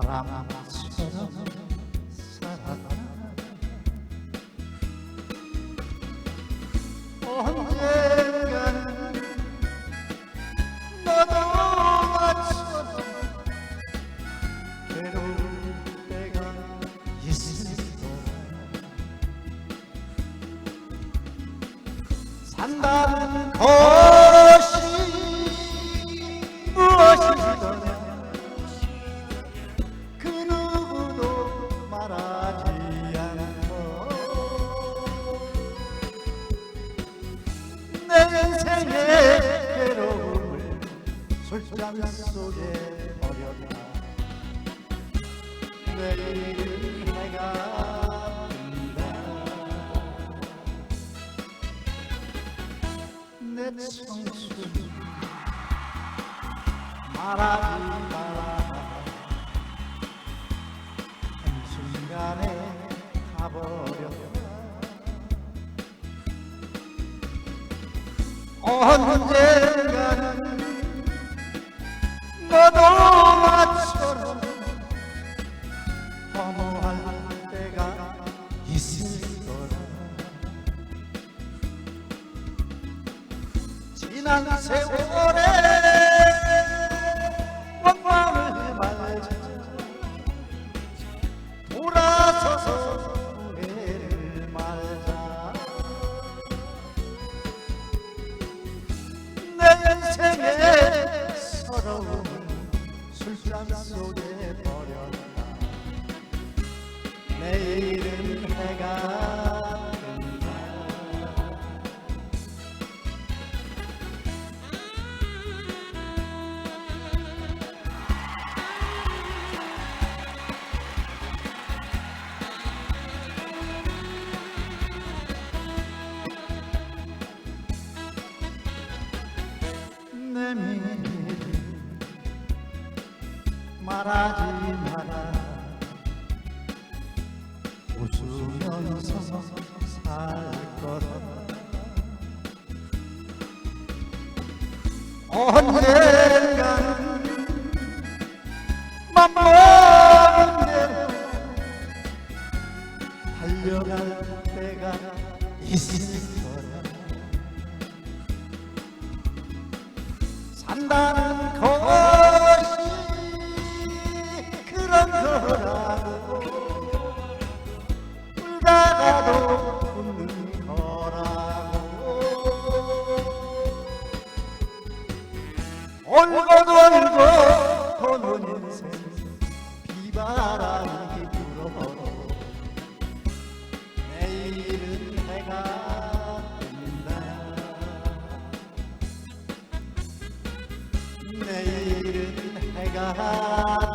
바람처럼 살았다 언젠간 너도 산다는 거 인생의 괴로움을 술잔 속에 버렸다 내일은 해가 뜬다. 내 청춘 말하지 마라. 한순간에 가버렸다 언젠가는 너도 나처럼 허무할 때가 있을 거라. 지난 세월 서러움은 술잔 속에 버렸다. 내일은 해가 말하지 마라. 웃으면서 살 거다 언젠가는 맘먹은 달려갈 때가 있을 거야 산다는 울다가도 웃는 거라고 올고 돌고 도는 인생 비바람이 불어도 내일은 해가 뜬다 내일은 해가